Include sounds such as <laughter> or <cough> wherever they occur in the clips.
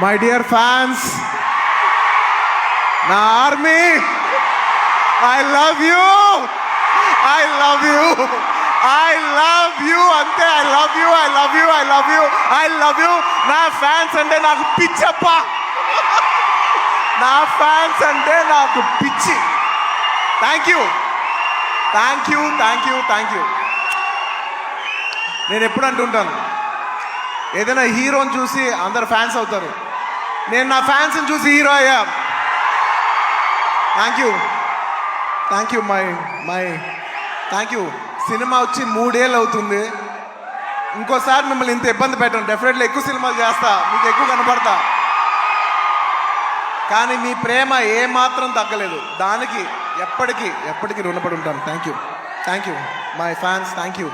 My dear fans నా army I love you I love you I love you అంతే I love you I love you I love you I love you నా fans అంటే నాకు పిచ్చప్ప. నా fans అంటే నాకు పిచ్చి. Thank you thank you thank you thank you నేను ఎప్పుడు అంటుంటాను ఏదైనా హీరోని చూసి అందరు ఫ్యాన్స్ అవుతారు. నేను నా ఫ్యాన్స్ని చూసి హీరో అయ్యా. Thank you thank you my my thank you cinema వచ్చి మూడేళ్ళు అవుతుంది. ఇంకోసారి మిమ్మల్ని ఇంత ఇబ్బంది పెట్టను. డెఫినెట్లీ ఎక్కువ సినిమాలు చేస్తా. మీకు ఎక్కువ కనపడతా. కానీ మీ ప్రేమ ఏ మాత్రం తగ్గలేదు. దానికి ఎప్పటికీ ఎప్పటికీ రుణపడి ఉంటాను. Thank you thank you my fans thank you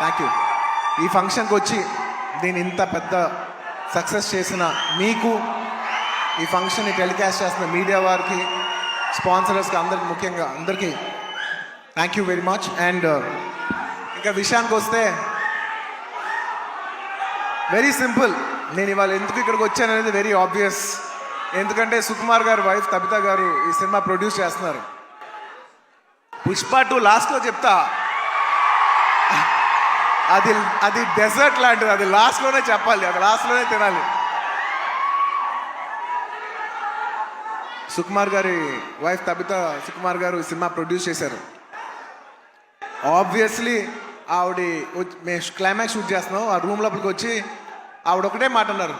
thank you ఈ ఫంక్షన్కి వచ్చి దీని ఇంత పెద్ద సక్సెస్ చేసిన మీకు ఈ ఫంక్షన్ని టెలికాస్ట్ చేస్తున్న మీడియా వారికి స్పాన్సరర్స్కి అందరికి ముఖ్యంగా అందరికీ thank you very much and ఇంకా విషయానికి వస్తే వెరీ సింపుల్ నేను ఇవాళ ఎందుకు ఇక్కడికి వచ్చాను అనేది వెరీ ఆబ్వియస్ ఎందుకంటే సుకుమార్ గారు వైఫ్ తబిత గారు ఈ సినిమా ప్రొడ్యూస్ చేస్తున్నారు. పుష్ప టూ లాస్ట్లో చెప్తా. అది అది డెజర్ట్ లాంటిది. అది లాస్ట్లోనే చెప్పాలి. అది లాస్ట్లోనే తినాలి. సుకుమార్ గారి వైఫ్ తబిత సుకుమార్ గారు సినిమా ప్రొడ్యూస్ చేశారు. ఆబ్వియస్లీ ఆవిడ వచ్చి- మేము క్లైమాక్స్ షూట్ చేస్తున్నాం. ఆ రూమ్ లోపలికి వచ్చి ఆవిడ ఒకటే మాట అన్నారు.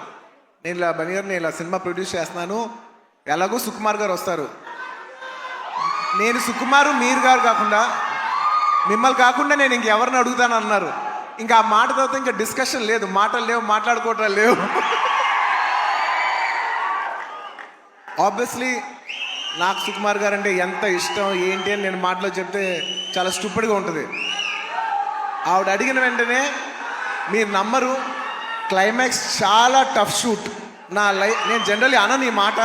నేను ఇలా బనియర్ నేను ఇలా సినిమా ప్రొడ్యూస్ చేస్తున్నాను. ఎలాగో సుకుమార్ గారు వస్తారు. నేను సుకుమారు మీరు గారు కాకుండా మిమ్మల్ని కాకుండా నేను ఇంకెవరిని అడుగుతాను అన్నారు ఇంకా ఆ మాట తర్వాత ఇంకా డిస్కషన్ లేదు. మాటలు లేవు మాట్లాడుకోవటం లేవు. ఆబ్వియస్లీ నాకు సుకుమార్ గారు అంటే ఎంత ఇష్టం ఏంటి అని నేను మాటలో చెప్తే చాలా స్టూపిడ్గా ఉంటుంది. ఆవిడ అడిగిన వెంటనే మీరు నమ్మరు క్లైమాక్స్ చాలా టఫ్ షూట్ నా లైఫ్ నేను జనరల్లీ అనను ఈ మాట.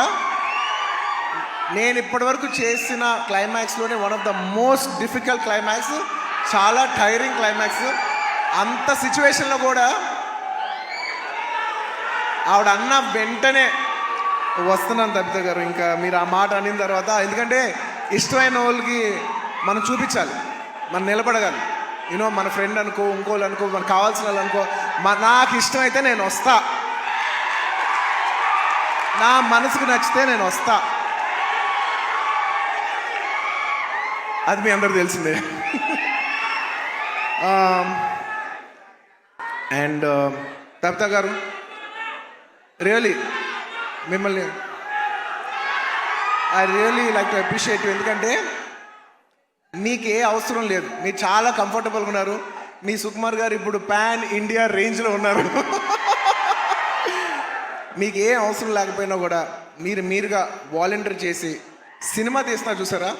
నేను ఇప్పటివరకు చేసిన క్లైమాక్స్లోనే one of the most difficult climax చాలా టైరింగ్ క్లైమాక్స్ అంత సిచ్యువేషన్లో కూడా ఆవిడ అన్న వెంటనే వస్తున్నాను తప్పిత గారు. ఇంకా మీరు ఆ మాట అనిన తర్వాత ఎందుకంటే ఇష్టమైన వాళ్ళకి మనం చూపించాలి మనం నిలబడగాలి. యూనో మన ఫ్రెండ్ అనుకో ఇంకోళ్ళు అనుకో మనకు కావాల్సిన వాళ్ళు అనుకో మా- నాకు ఇష్టమైతే నేను వస్తా. నా మనసుకు నచ్చితే నేను వస్తా. అది మీ అందరికి తెలిసిందే. <laughs> అండ్ తప్త uh, గారు రియలీ మిమ్మల్ని I really like to appreciate ఎందుకంటే మీకు ఏ అవసరం లేదు. మీరు చాలా కంఫర్టబుల్గా ఉన్నారు. మీ సుకుమార్ గారు ఇప్పుడు పాన్ ఇండియా రేంజ్లో ఉన్నారు. <laughs> మీకు ఏ అవసరం లేకపోయినా కూడా మీరు మీరుగా వాలంటీర్ చేసి సినిమా తీస్తున్నారు చూసారా?